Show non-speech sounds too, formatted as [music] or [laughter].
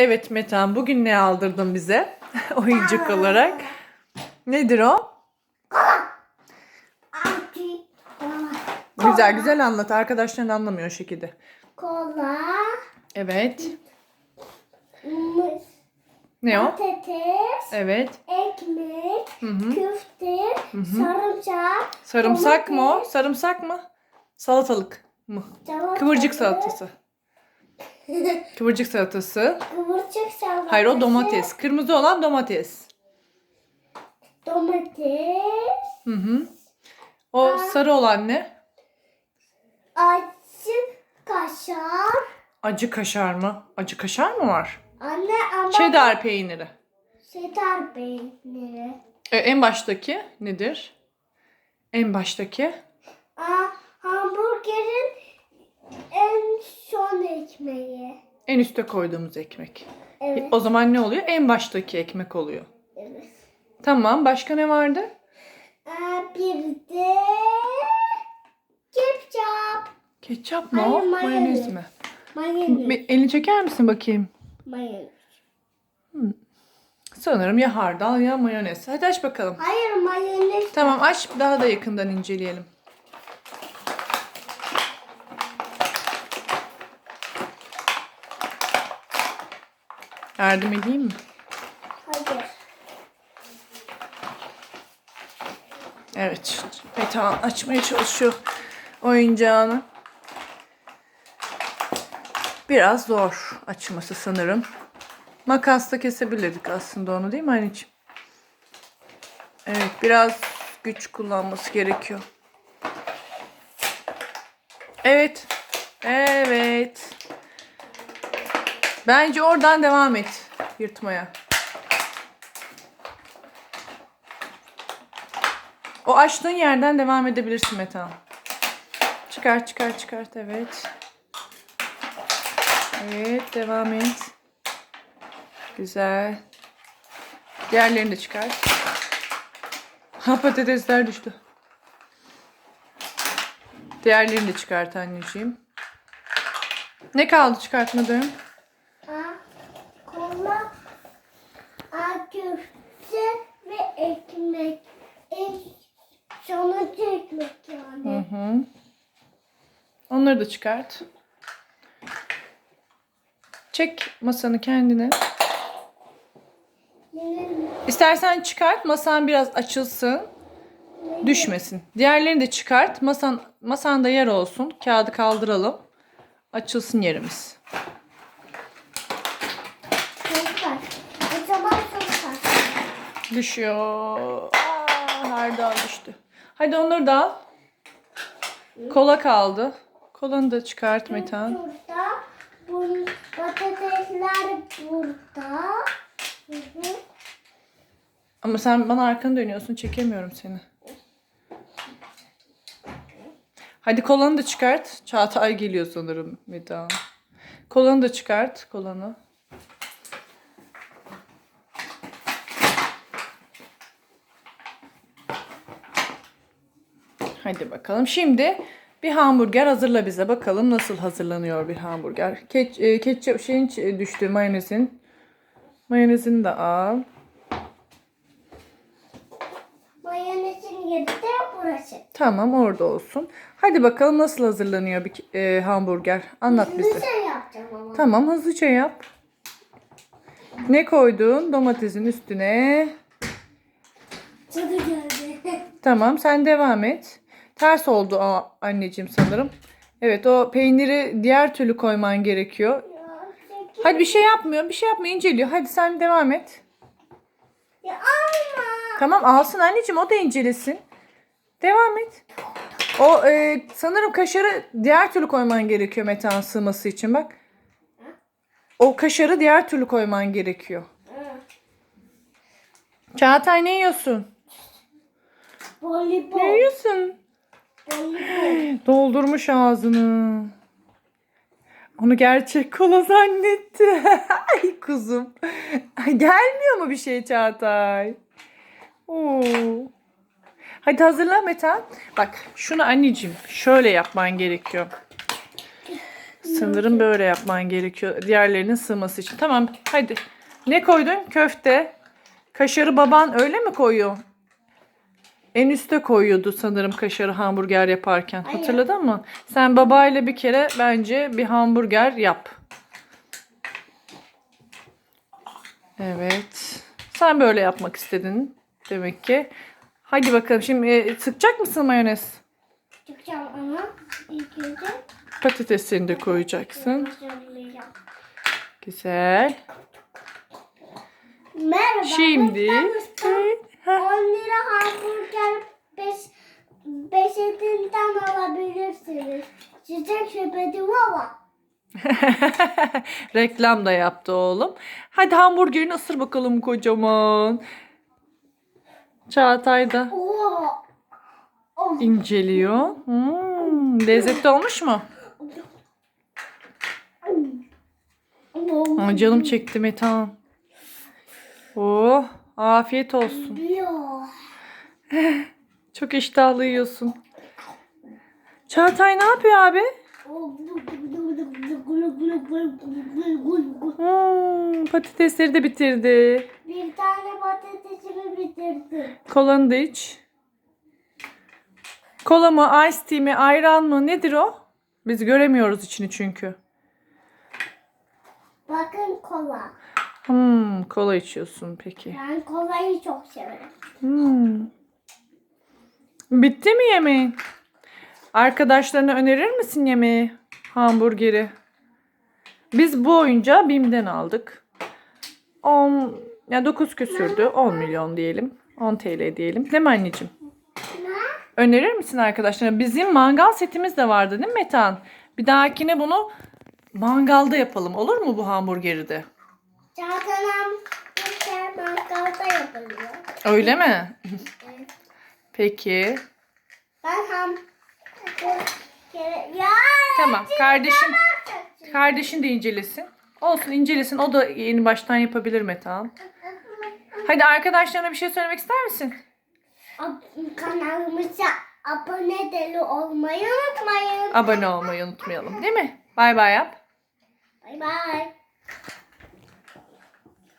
Evet Metan bugün ne aldırdın bize [laughs] oyuncak olarak? Nedir o? Güzel güzel anlat. Arkadaşların anlamıyor o şekilde. Kola. Evet. Ne o? Patates. Evet. Ekmek. Hı hı. Köfte. Sarımsak. Sarımsak mı o? Sarımsak mı? Salatalık mı? salatalık, Kıvırcık salatası. [laughs] Kıvırcık salatası. Kıvırcık salatası. Hayır o domates. Kırmızı olan domates. Domates. Hı hı. O sarı olan ne? Acı kaşar. Acı kaşar mı? Acı kaşar mı var? Anne ama Cheddar peyniri. Setar peyniri. E, en baştaki nedir? En baştaki Aa, hamburgerin en son ekmeği. En üste koyduğumuz ekmek. Evet. O zaman ne oluyor? En baştaki ekmek oluyor. evet. Tamam. Başka ne vardı? Aa, bir de ketçap. Ketçap mı Hayır, mayonez. Mayonez mi? Mayonez. Bir elini çeker misin bakayım? Mayonez. Sanırım ya hardal ya mayonez. Hadi aç bakalım. Hayır mayonez. Tamam aç daha da yakından inceleyelim. Yardım edeyim mi? Hayır. Evet. Metehan açmaya çalışıyor oyuncağını. Biraz zor açması sanırım. Makasla kesebilirdik aslında onu değil mi anneciğim? Evet biraz güç kullanması gerekiyor. Evet. Evet. Bence oradan devam et yırtmaya. O açtığın yerden devam edebilirsin Metehan. Çıkart çıkart çıkart evet. Evet devam et. Güzel. Diğerlerini de çıkart. Ha patatesler düştü. Diğerlerini de çıkart anneciğim. Ne kaldı çıkartmadığım? Aa, kola. Aa, köfte ve ekmek. En sonuncu ekmek yani. Hı hı. Onları da çıkart. Çek masanı kendine. İstersen çıkart masan biraz açılsın. Düşmesin. Diğerlerini de çıkart. Masan masanda yer olsun. Kağıdı kaldıralım. Açılsın yerimiz. Çocuklar. O zaman çocuklar. Düşüyor. Aa, hardal düştü. Hadi onları da al. Kola kaldı. Kolanı da çıkart Metehan. Burada. Bunun patatesler burada. Hı hı. Ama sen bana arkanı dönüyorsun. Çekemiyorum seni. Hadi kolanı da çıkart. Çağatay geliyor sanırım Metehan. Kolanı da çıkart. Kolanı. Hadi bakalım. Şimdi bir hamburger hazırla bize. Bakalım nasıl hazırlanıyor bir hamburger. Keç, e, ketçap şeyin ç- düştü mayonezin. Mayonezini de al. Mayonezin yeri de burası. Tamam orada olsun. Hadi bakalım nasıl hazırlanıyor bir e, hamburger. Anlat Şimdi bize. şey yapacağım ama. Tamam hızlıca yap. Ne koydun? Domatesin üstüne. Tadı geldi. [laughs] Tamam sen devam et. Ters oldu a- anneciğim sanırım. Evet o peyniri diğer türlü koyman gerekiyor. Hadi bir şey yapmıyor. Bir şey yapmıyor inceliyor. Hadi sen devam et. Ya alma. Tamam alsın anneciğim o da incelesin. Devam et. O e, sanırım kaşarı diğer türlü koyman gerekiyor metan sığması için bak. O kaşarı diğer türlü koyman gerekiyor. Çağatay ne yiyorsun? Voleybol. Ne yiyorsun? Doldurmuş ağzını. Onu gerçek kola zannetti. [laughs] Ay kuzum. Gelmiyor mu bir şey Çağatay? Oo. Hadi hazırla Metan. Bak şunu anneciğim şöyle yapman gerekiyor. Sanırım böyle yapman gerekiyor diğerlerinin sığması için. Tamam hadi. Ne koydun? Köfte. Kaşarı baban öyle mi koyuyor? En üste koyuyordu sanırım kaşarı hamburger yaparken. Hayır. Hatırladın mı? Sen babayla bir kere bence bir hamburger yap. Evet. Sen böyle yapmak istedin demek ki. Hadi bakalım şimdi e, sıkacak mısın mayonez? Çıkacağım ama ilk önce Patatesini de koyacaksın. Güzel. Merhaba. Şimdi. 10 lira hamburger 5 beşetinden alabilirsiniz. Çiçek sepeti baba. reklam da yaptı oğlum. Hadi hamburgerini ısır bakalım kocaman. Çağatay da inceliyor. Hmm, lezzetli olmuş mu? Aa, canım çekti Metan. Oh, afiyet olsun. Diyor. [laughs] Çok iştahlı yiyorsun. Çağatay ne yapıyor abi? Hmm, patatesleri de bitirdi. Bir tane patatesimi bitirdim. Kolanı da iç. Kola mı, ice tea mi, ayran mı? Nedir o? Biz göremiyoruz içini çünkü. Bakın kola. Hmm, kola içiyorsun peki. Ben kolayı çok severim. Hmm. Bitti mi yemeğin? Arkadaşlarına önerir misin yemeği? Hamburgeri. Biz bu oyuncağı BİM'den aldık. 10 ya 9 küsürdü. 10 milyon diyelim. 10 TL diyelim. Değil mi anneciğim? Ne? Önerir misin arkadaşlarına? Bizim mangal setimiz de vardı değil mi Metan? Bir dahakine bunu mangalda yapalım. Olur mu bu hamburgeri de? Zaten bir şey mangalda yapılıyor. Öyle mi? Evet. Peki. Ben ham... Ya! Tamam. Kardeşin kardeşin de incelesin. Olsun incelesin. O da yeni baştan yapabilir Metan. Hadi arkadaşlarına bir şey söylemek ister misin? Kanalımıza abone deli olmayı unutmayın. Abone olmayı unutmayalım değil mi? Bay bay yap. Bay bay.